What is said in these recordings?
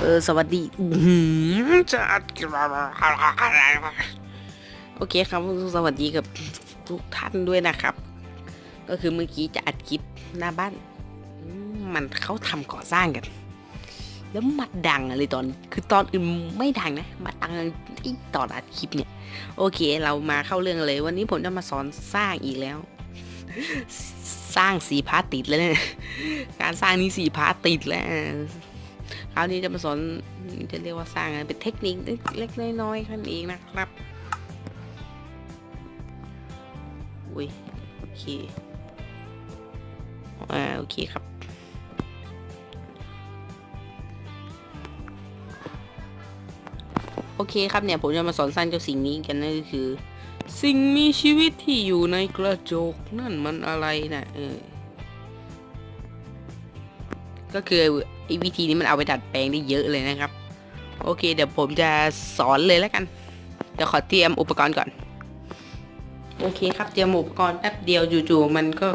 เออสวัสดีจะโอเคครับสวัสดีกับทุกท่านด้วยนะครับ ก็คือเมื่อกี้จะอัดคลิปหน้าบ้าน มันเขาทำก่อสร้างกัน แล้วมาดังอะไรตอน คือตอนอื่นไม่ดังนะ มาดังไอ้ตอนอัดคลิปเนี่ย โอเค เรามาเข้าเรื่องเลย วันนี้ผมจะมาสอนสร้างอีกแล้ว สร้างสีพาร์ติดแล้วเนี่ยการสร้างนี้สีพาร์ติดแล้ว ราวนี้จะมาสอนจะเรียกว่าสร้างอะไรเป็นเทคนิคเล็กๆน้อยๆแค่นั้นเองนะครับอุ้ยโอเคอ่าโอเคครับโอเคครับเนี่ยผมจะมาสอนสร้างเจ้าสิ่งนี้กันนั่นก็คือ สิ่งมีชีวิตที่อยู่ในกระจกนั่นมันอะไรนะเออก็คือ ไอ้วิธีนี้มันเอาไปดัดแปลงได้เยอะเลยนะครับ โอเค เดี๋ยวผมจะสอนเลยแล้วกัน เดี๋ยวขอเตรียมอุปกรณ์ก่อน โอเคครับเตรียมอุปกรณ์แป๊บเดียวจู่ๆมันก็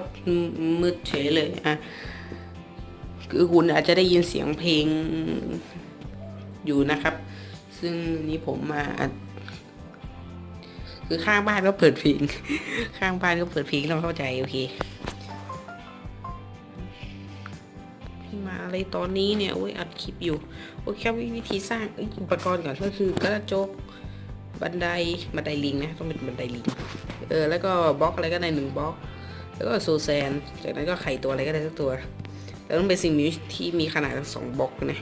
มืดเฉยเลยอะคือคุณอาจจะได้ยินเสียงเพลงอยู่นะครับ ซึ่งนี่ผมมาคือข้างบ้านก็เปิดเพลง ข้างบ้านก็เปิดเพลงเราเข้าใจโอเค พี่มาอะไรตอนนี้เนี่ยโอ้ยอัดคลิปอยู่ โอเคครับวิธีสร้างอุปกรณ์ก่อนก็คือกระจกบันไดบันไดลิงนะต้องเป็นบันไดลิงเออแล้วก็บล็อกอะไรก็ได้หนึ่งบล็อก แล้วก็โซแซนจากนั้นก็ไข่ตัวอะไรก็ได้สักตัวแล้วต้องเป็นสิ่งมีที่มีขนาดสองบล็อกนะ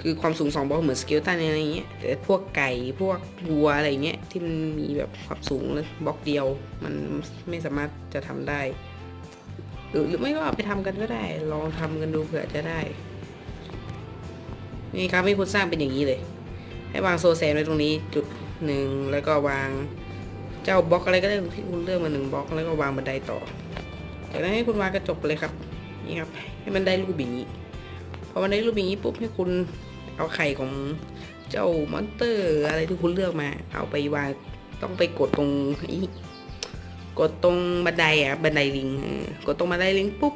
คือความสูงสองบล็อกเหมือนสเกลตันอะไรอย่างเงี้ยแต่พวกไก่พวกวัวอะไรเงี้ยที่มันมีแบบความสูงเลยบล็อกเดียว มันไม่สามารถจะทำได้ หรือไม่ก็เอาไปทำกันก็ได้ ลองทำกันดูเผื่อจะได้ นี่ครับให้คุณสร้างเป็นอย่างนี้เลย ให้วางโซแซนไว้ตรงนี้จุดหนึ่งแล้วก็วางเจ้าบล็อกอะไรก็ได้ที่คุณเลือกมาหนึ่งบล็อกแล้วก็วางบันไดต่อ จากนั้นให้คุณวางกระจกเลยครับ นี่ครับ ให้มันได้รูปอย่างนี้ พอมันได้รูปอย่างนี้ปุ๊บให้คุณเอาไข่ของเจ้ามอนเตอร์ อะไรที่คุณเลือกมา เอาไปวางต้องไปกดตรงนี้ กดตรงบันไดอะบันไดลิงกดตรงบันไดลิงปุ๊บ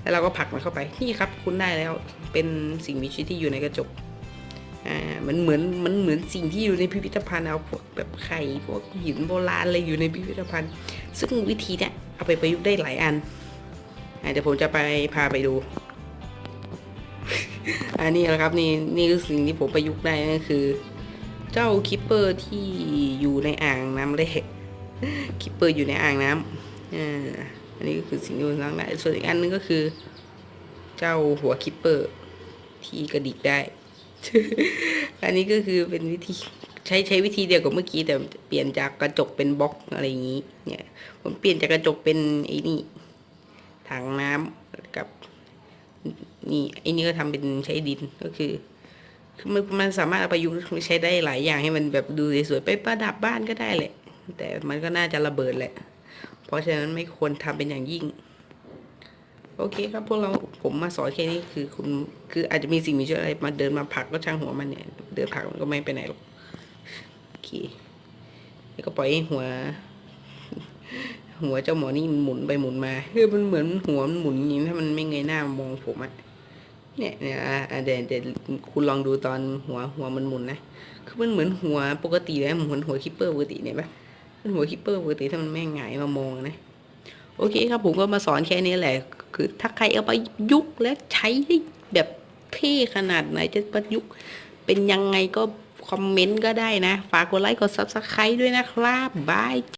แล้วเราก็ผลักมันเข้าไปนี่ครับ คุณได้แล้วเป็นสิ่งมีชีวิตที่อยู่ในกระจกอ่ามันเหมือนมันเหมือนสิ่งที่อยู่ในพิพิธภัณฑ์เอาพวกแบบไข่พวกหินโบราณอะไรอยู่ในพิพิธภัณฑ์ ซึ่งวิธีเนี้ยเอาไปประยุกต์ได้หลายอันอ่าเดี๋ยวผมจะไปพาไปดูอันนี้แหละครับนี่นี่คือสิ่งที่ผมประยุกต์ได้ก็คือ เจ้าคิปเปอร์ที่อยู่ในอ่างน้ำเล็ก คิปเปอร์อยู่ในอ่างน้ำอ่าอันนี้ก็คือสิ่งที่ผมสร้างได้ ส่วนอีกอันนึงก็คือ เจ้าหัวคิปเปอร์ที่กระดิกได้ อันนี้ก็คือเป็นวิธีใช้ใช้วิธีเดียวกับเมื่อกี้แต่เปลี่ยนจากกระจกเป็นบล็อกอะไรอย่างนี้ เนี่ย ผมเปลี่ยนจากกระจกเป็นไอ้นี่ถังน้ำกับ นี่ไอ้นี่ก็ทำเป็นใช้ดินก็คือคือมันมันสามารถเอาประยุกต์ใช้ได้หลายอย่างให้มันแบบดูสวยๆไปประดับบ้านก็ได้แหละ แต่มันก็น่าจะระเบิดแหละ เพราะฉะนั้นไม่ควรทำเป็นอย่างยิ่ง โอเคครับพวกเราผมมาสอนแค่นี้คือคุณคืออาจจะมีสิ่งมีชีวิตอะไรมาเดินมาผักก็ช่างหัวมันเนี่ย เดินผักมันก็ไม่ไปไหนหรอกโอเคแล้วก็ปล่อยให้หัว หัวเจ้าหมอนี่หมุนไปหมุนมาคือมันเหมือนหัวมันหมุนอย่างนี้ถ้ามันไม่เงยหน้ามองผมอะเนี่ยเนี่ยอะเดี๋ยวเดี๋ยวคุณลองดูตอนหัวหัวมันหมุนนะ คือมันเหมือนหัวปกติเลยเหมือนหัวคิปเปอร์ปกติเนี่ยปะมัน หัวคิปเปอร์ปกติถ้ามันไม่หงายมามองนะ โอเคครับผมก็มาสอนแค่นี้แหละ คือถ้าใครเอาไปยุกและใช้ได้แบบเท่ขนาดไหนจะประยุกต์เป็นยังไงก็คอมเมนต์ก็ได้นะ ฝากกดไลค์กด subscribe ด้วยนะครับบาย